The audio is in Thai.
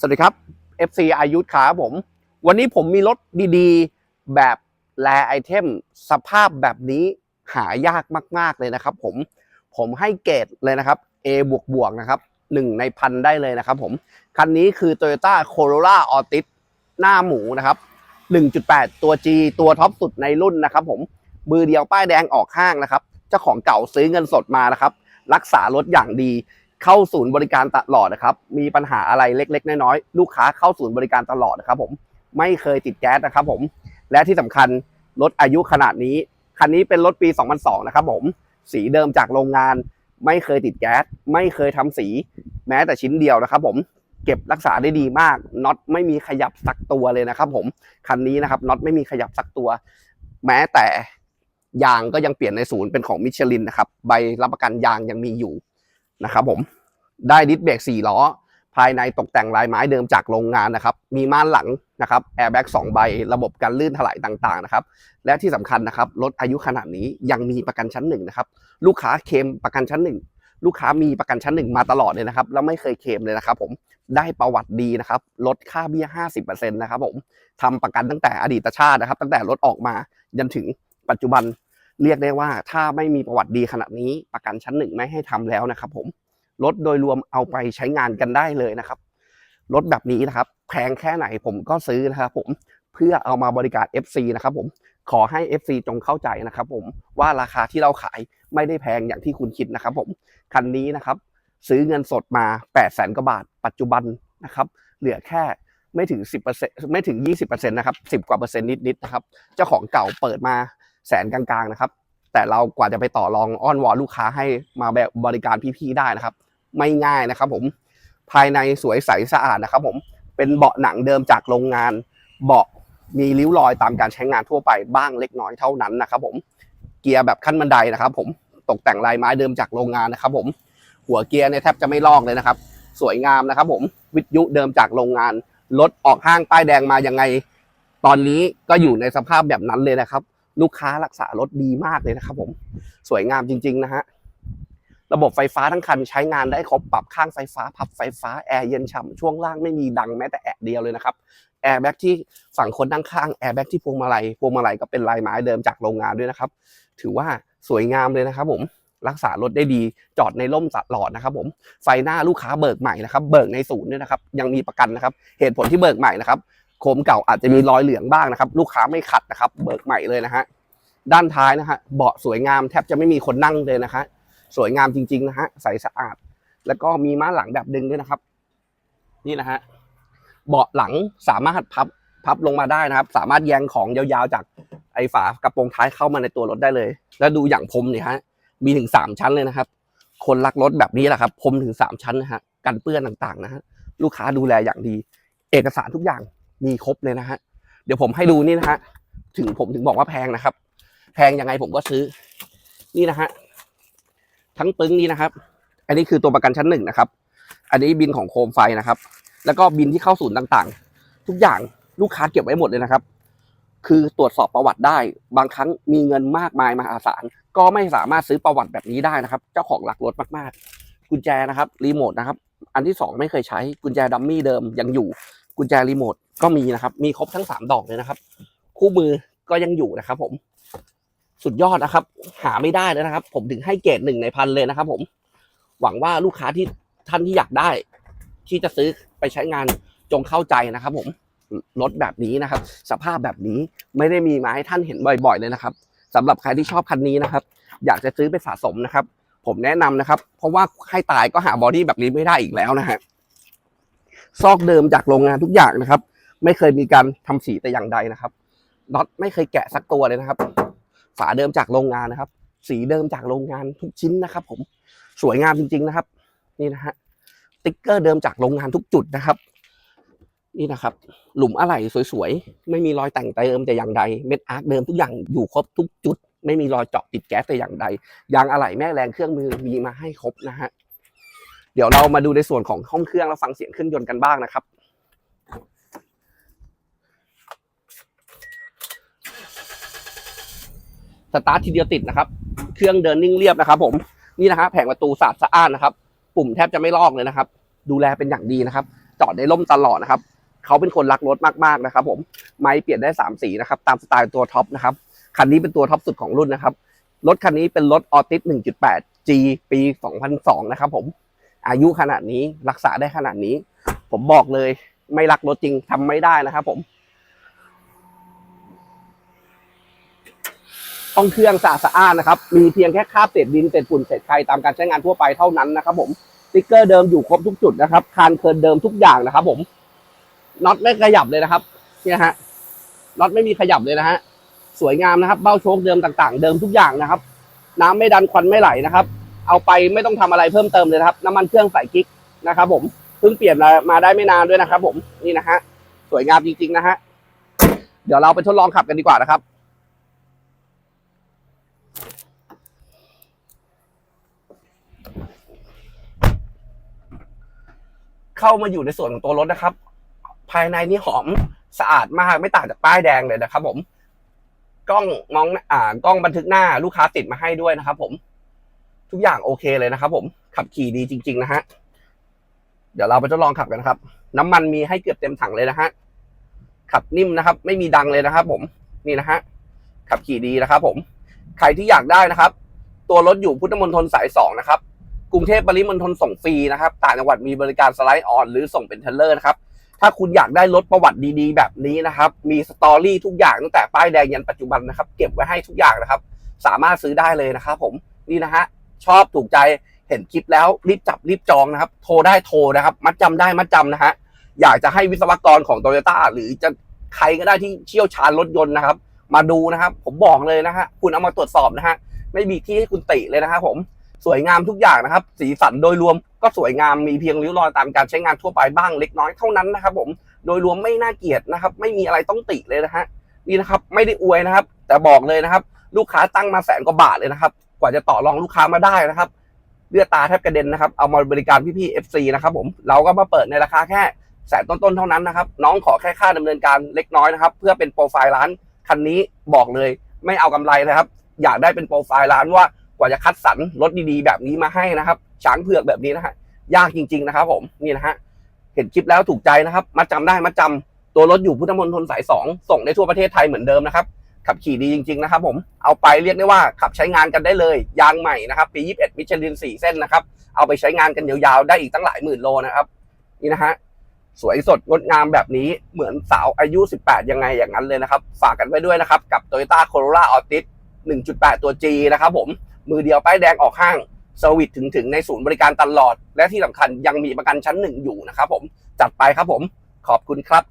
สวัสดีครับ FC อายุทธครับผม วันนี้ผมมีรถดีๆ แบบแลไอเทม สภาพแบบนี้หายากมาก ๆ เลยนะครับ ผม ผมให้เกรดเลยนะครับ A บวกบวกนะครับหนึ่งในพันได้เลยนะครับผม คันนี้คือ Toyota Corolla Altis หน้าหมูนะครับ 1.8 ตัว G ตัวท็อปสุดในรุ่นนะครับผม มือเดียวป้ายแดงออกห้างนะครับ เจ้าของเก่าซื้อเงินสดมานะครับ รักษารถอย่างดี เข้าศูนย์บริการตลอดนะครับ มีปัญหาอะไรเล็ก ๆ น้อยๆลูกค้าเข้าศูนย์บริการตลอดนะครับ ผมไม่เคยติดแก๊สนะครับ ผม และที่สำคัญรถอายุขนาดนี้คันนี้เป็นรถปี 2002 นะครับ ผม สีเดิมจากโรงงาน ไม่เคยติดแก๊ส ไม่เคยทำสี แม้แต่ชิ้นเดียวนะครับ ผมเก็บรักษาได้ดีมากน็อตไม่มีขยับสักตัวเลยนะครับ ผมคันนี้นะครับน็อตไม่มีขยับสักตัว แม้แต่ยางก็ยังเปลี่ยนในศูนย์เป็นของมิชลินนะครับ ใบรับประกันยางยังมีอยู่ นะครับผมได้ดิสเบรก4ล้อ ภายในตกแต่งลายไม้เดิมจากโรงงานนะครับ มีม่านหลังนะครับแอร์แบ็กสองใบ ระบบการลื่นถลายต่างๆนะครับ และที่สำคัญนะครับรถอายุขนาดนี้ยังมีประกันชั้นหนึ่งนะครับ ลูกค้าเคมประกันชั้นหนึ่งลูกค้ามีประกันชั้นหนึ่งมาตลอดเลยนะครับ แล้วไม่เคยเคมเลยนะครับ ผมได้ประวัติดีนะครับลดค่าเบี้ย 50%นะครับผมทำประกันตั้งแต่อดีตชาตินะครับ ตั้งแต่รถออกมายันถึงปัจจุบัน เรียกได้ว่าถ้าไม่มีประวัติดีขนาดนี้ประกันชั้นหนึ่งไม่ให้ทำแล้วนะครับผมรถโดยรวมเอาไปใช้งานกันได้เลยนะครับรถแบบนี้นะครับ แพงแค่ไหนผมก็ซื้อนะครับผมเพื่อเอามาบริการ FC นะครับผมขอให้ FC จงเข้าใจนะครับผมว่าราคาที่เราขายไม่ได้แพงอย่างที่คุณคิดนะครับผมคันนี้นะครับ ซื้อเงินสดมา 8 0 0แสนกว่าบาท ปัจจุบันนะครับ เหลือแค่ไม่ถึง 10%ไม่ถึง 20%นะครับ 10 กว่าเปอร์เซ็นต์นิดๆนะครับ เจ้าของเก่าเปิดมา แสนกลางๆนะครับ แต่เรากว่าจะไปต่อรองอ้อนวอนลูกค้าให้มาแบบบริการพี่ๆได้นะครับ ไม่ง่ายนะครับ ผมภายในสวยใสสะอาดนะครับ ผมเป็นเบาะหนังเดิมจากโรงงาน เบาะมีริ้วรอยตามการใช้งานทั่วไปบ้างเล็กน้อยเท่านั้นนะครับ ผมเกียร์แบบขั้นบันไดนะครับ ผมตกแต่งลายไม้เดิมจากโรงงานนะครับ ผมหัวเกียร์เนี่ยแทบจะไม่ลอกเลยนะครับ สวยงามนะครับ ผมวิทยุเดิมจากโรงงานรถออกห้างป้ายแดงมายังไง ตอนนี้ก็อยู่ในสภาพแบบนั้นเลยนะครับ ลูกค้ารักษารถดีมากเลยนะครับผมสวยงามจริง ๆ นะฮะระบบไฟฟ้าทั้งคันใช้งานได้ครบปรับข้างไฟฟ้าพับไฟฟ้าแอร์เย็นฉ่ำช่วงล่างไม่มีดังแม้แต่แอะเดียวเลยนะครับแอร์แบ็กที่ฝั่งคนนั่งข้างแอร์แบ็กที่พวงมาลัยพวงมาลัยก็เป็นลายไม้เดิมจากโรงงานด้วยนะครับ ถือว่าสวยงามเลยนะครับ ผมรักษารถได้ดีจอดในร่มตลอดนะครับ ผมไฟหน้าลูกค้าเบิกใหม่นะครับ เบิกในศูนย์ด้วยนะครับ ยังมีประกันนะครับ เหตุผลที่เบิกใหม่นะครับ โคมเก่าอาจจะมีรอยเหลืองบ้างนะครับ ลูกค้าไม่ขัดนะครับ เบิกใหม่เลยนะฮะด้านท้ายนะฮะเบาะสวยงามแทบจะไม่มีคนนั่งเลยนะฮะสวยงามจริงๆนะฮะใสสะอาด แล้วก็มีม้าหลังแบบดึงด้วยนะครับ นี่นะฮะเบาะหลังสามารถพับพับลงมาได้นะครับ สามารถแยงของยาวๆจากไอ้ฝากระโปรงท้ายเข้ามาในตัวรถได้เลย แล้วดูอย่างพรมเนี่ยฮะมีถึงสามชั้นเลยนะครับ คนรักรถแบบนี้แหละครับพรมถึงสามชั้นนะฮะกันเปื้อนต่างๆนะฮะลูกค้าดูแลอย่างดี เอกสารทุกอย่าง มีครบเลยนะฮะ เดี๋ยวผมให้ดูนี่นะฮะ ถึงผมถึงบอกว่าแพงนะครับ แพงยังไงผมก็ซื้อ นี่นะฮะ ทั้งปึ้งนี้นะครับ อันนี้คือตัวประกันชั้นหนึ่งนะครับ อันนี้บินของโคมไฟนะครับ แล้วก็บินที่เข้าศูนย์ต่างๆ ทุกอย่างลูกค้าเก็บไว้หมดเลยนะครับ คือตรวจสอบประวัติได้ บางครั้งมีเงินมากมายมหาศาล ก็ไม่สามารถซื้อประวัติแบบนี้ได้นะครับ เจ้าของหลักรถมากๆ กุญแจนะครับ รีโมทนะครับ อันที่สองไม่เคยใช้ กุญแจดัมมี่เดิมยังอยู่ กุญแจรีโมท ก็มีนะครับ มีครบทั้งสามดอกเลยนะครับ คู่มือก็ยังอยู่นะครับ ผม สุดยอดนะครับ หาไม่ได้แล้วนะครับ ผมถึงให้เกรดหนึ่งในพันเลยนะครับ ผม หวังว่าลูกค้าที่ท่านที่อยากได้ ที่จะซื้อไปใช้งานจงเข้าใจนะครับ ผมรถแบบนี้นะครับ สภาพแบบนี้ไม่ได้มีมาให้ท่านเห็นบ่อย ๆ เลยนะครับสำหรับใครที่ชอบคันนี้นะครับ อยากจะซื้อไปสะสมนะครับ ผมแนะนำนะครับ เพราะว่าให้ตายก็หาบอดี้แบบนี้ไม่ได้อีกแล้วนะฮะซอกเดิมจากโรงงานทุกอย่างนะครับ ไม่เคยมีการทำสีแต่อย่างใดนะครับน็อตไม่เคยแกะสักตัวเลยนะครับ ฝาเดิมจากโรงงานนะครับ สีเดิมจากโรงงานทุกชิ้นนะครับ ผมสวยงามจริง ๆนะครับ นี่นะฮะติ๊กเกอร์เดิมจากโรงงานทุกจุดนะครับ นี่นะครับ หลุมอะไหล่สวยๆไม่มีรอยแต่งเติมแต่อย่างใดเม็ดอาร์คเดิมทุกอย่างอยู่ครบทุกจุด ไม่มีรอยเจาะติดแก๊สแต่อย่างใดยางอะไหล่แม่แรงเครื่องมือมีมาให้ครบนะฮะเดี๋ยวเรามาดูในส่วนของห้องเครื่องแล้วฟังเสียงเครื่องยนต์กันบ้างนะครับ สตาร์ททีเดียวติดนะครับ เครื่องเดินนิ่งเรียบนะครับ ผมนี่นะฮะแผงประตูสะอาดสะอ้านนะครับ ปุ่มแทบจะไม่ลอกเลยนะครับ ดูแลเป็นอย่างดีนะครับ จอดในร่มตลอดนะครับเขาเป็นคนรักรถมากๆนะครับ ผมไม้เปลี่ยนได้สามสีนะครับตามสไตล์ตัวท็อปนะครับคันนี้เป็นตัวท็อปสุดของรุ่นนะครับรถคันนี้เป็นรถออติส 1.8 G ปี 2002 นะครับ ผม อายุขนาดนี้รักษาได้ขนาดนี้ ผมบอกเลยไม่รักรถจริงทำไม่ได้นะครับ ผม ห้องเครื่องสะอาดสะอาดนะครับ มีเพียงแค่คราบเศษดินเศษฝุ่นเศษไฟตามการใช้งานทั่วไปเท่านั้นนะครับ ผมสติ๊กเกอร์เดิมอยู่ครบทุกจุดนะครับ คานเคินเดิมทุกอย่างนะครับ ผมน็อตไม่ขยับเลยนะครับ เนี่ยฮะน็อตไม่มีขยับเลยนะฮะสวยงามนะครับ เบ้าโชคเดิมต่างๆ เดิมทุกอย่างนะครับ น้ำไม่ดันควันไม่ไหลนะครับ เอาไปไม่ต้องทำอะไรเพิ่มเติมเลยครับ น้ำมันเครื่องใส่กิ๊กนะครับ ผมเพิ่งเปลี่ยนมามาได้ไม่นานด้วยนะครับ ผมนี่นะฮะสวยงามจริงๆนะฮะเดี๋ยวเราไปทดลองขับกันดีกว่านะครับ เข้ามาอยู่ในส่วนของตัวรถนะครับ ภายในนี่หอมสะอาดมากไม่ต่างจากป้ายแดงเลยนะครับ ผมกล้องมองอ่ากล้องบันทึกหน้าลูกค้าติดมาให้ด้วยนะครับ ผม ทุกอย่างโอเคเลยนะครับ ผมขับขี่ดีจริง ๆ นะฮะเดี๋ยวเราไปทดลองขับกันครับ น้ำมันมีให้เกือบเต็มถังเลยนะฮะขับนิ่มนะครับ ไม่มีดังเลยนะครับ ผมนี่นะฮะขับขี่ดีนะครับ ผม ใครที่อยากได้นะครับ ตัวรถอยู่พุทธมณฑลสายสองนะครับ กรุงเทพปริมณฑลส่งฟรีนะครับ ต่างจังหวัดมีบริการสไลด์ออน หรือส่งเป็นเทเลอร์นะครับ ถ้าคุณอยากได้รถประวัติดีๆ แบบนี้นะครับ มีสตอรี่ทุกอย่างตั้งแต่ป้ายแดงยันปัจจุบันนะครับ เก็บไว้ให้ทุกอย่างนะครับ สามารถซื้อได้เลยนะครับผม นี่นะฮะ ชอบถูกใจเห็นคลิปแล้วรีบจับรีบจองนะครับ โทรได้โทรนะครับ มัดจำได้มัดจำนะฮะ อยากจะให้วิศวกรของโตโยต้าหรือจะใครก็ได้ที่เชี่ยวชาญรถยนต์นะครับ มาดูนะครับ ผมบอกเลยนะฮะ คุณเอามาตรวจสอบนะฮะ ไม่มีที่ให้คุณติเลยนะครับผม สวยงามทุกอย่างนะครับ สีสันโดยรวมก็สวยงามมีเพียงริ้วรอยตามการใช้งานทั่วไปบ้างเล็กน้อยเท่านั้นนะครับ ผมโดยรวมไม่น่าเกลียดนะครับ ไม่มีอะไรต้องติเลยนะฮะนี่นะครับ ไม่ได้อวยนะครับ แต่บอกเลยนะครับ ลูกค้าตั้งมาแสนกว่าบาทเลยนะครับ กว่าจะต่อรองลูกค้ามาได้นะครับเลือดตาแทบกระเด็นนะครับ เอามาบริการพี่ๆ FC นะครับผม เราก็มาเปิดในราคาแค่แสนต้นๆ เท่านั้นนะครับ น้องขอแค่ค่าดำเนินการเล็กน้อยนะครับ เพื่อเป็นโปรไฟล์ร้านคันนี้บอกเลย ไม่เอากำไรนะครับ อยากได้เป็นโปรไฟล์ร้านว่า กว่าจะคัดสรรรถดีๆ แบบนี้มาให้นะครับ ช้างเผือกแบบนี้นะฮะยากจริง ๆ นะครับ ผมนี่นะฮะเห็นคลิปแล้วถูกใจนะครับมาจำได้มาจำตัวรถอยู่พุทธมณฑลสายสองส่งได้ทั่วประเทศไทยเหมือนเดิมนะครับขับขี่ดีจริง ๆ นะครับ ผมเอาไปเรียกได้ว่าขับใช้งานกันได้เลย ยางใหม่นะครับปี21มิชลิน4เส้นนะครับเอาไปใช้งานกันยาวๆได้อีกตั้งหลายหมื่นโลนะครับ นี่นะฮะสวยสดงดงามแบบนี้เหมือนสาวอายุ 18 ยังไงอย่างนั้นเลยนะครับ ฝากกันไว้ด้วยนะครับ กับ Toyota Corolla Altis 1.8 ตัว G นะครับผม มือเดียวป้ายแดงออกห้างเซอร์วิสถึงถึงในศูนย์บริการตลอด และที่สำคัญยังมีประกันชั้นหนึ่งอยู่นะครับผมจัดไปครับผมขอบคุณครับ